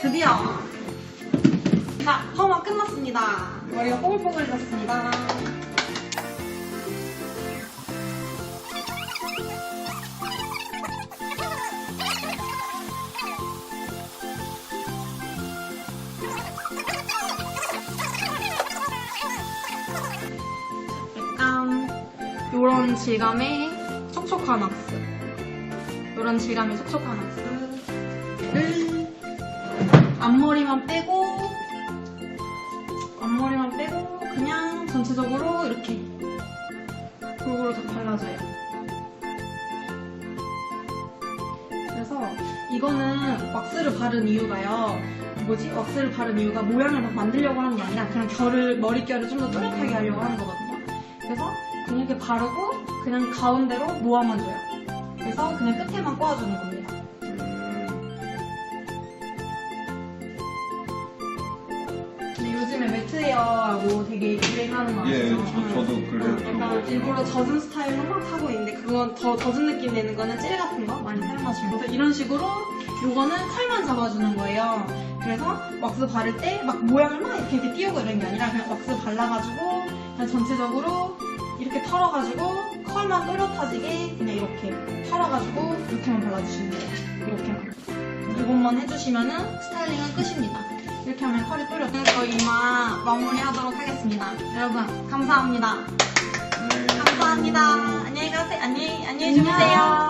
드디어 자 펌업 끝났습니다. 머리가 뽀글뽀글해졌습니다. 약간 요런 질감의 촉촉한 왁스 요런 질감의 촉촉한 왁스 앞머리만 빼고 앞머리만 빼고 그냥 전체적으로 이렇게 골고루 다 발라줘요 그래서 이거는 왁스를 바른 이유가요 뭐지? 왁스를 바른 이유가 모양을 막 만들려고 하는 게 아니라 그냥 결을 머릿결을 좀 더 또렷하게 하려고 하는 거거든요 그래서 그냥 이렇게 바르고 그냥 가운데로 모아만 줘요. 그래서 그냥 끝에만 꼬아주는 겁니다. 요즘에 매트헤어라고 되게 유행하는 거 예, 아시죠? 저- 응. 저도 그래 응, 그런 약간 거 일부러 젖은 스타일로 막 하고 있는데 그건 더 젖은 느낌 내는 거는 젤 같은 거 많이 사용하시면 그래서 이런 식으로 요거는 컬만 잡아주는 거예요. 그래서 왁스 바를 때 막 모양을 막 이렇게, 이렇게 띄우고 이런 게 아니라 그냥 왁스 발라가지고 그냥 전체적으로 이렇게 털어가지고 컬만 또렷해지게 그냥 이렇게 털어가지고 이렇게만 발라주시면 돼요. 이렇게만. 이것만 해주시면은 스타일링은 끝입니다. 이렇게 하면 컬이 또렷. 저희 마무리하도록 하겠습니다. 여러분 감사합니다. 네. 감사합니다. 안녕히 가세요. 안녕히 안녕히 주무세요.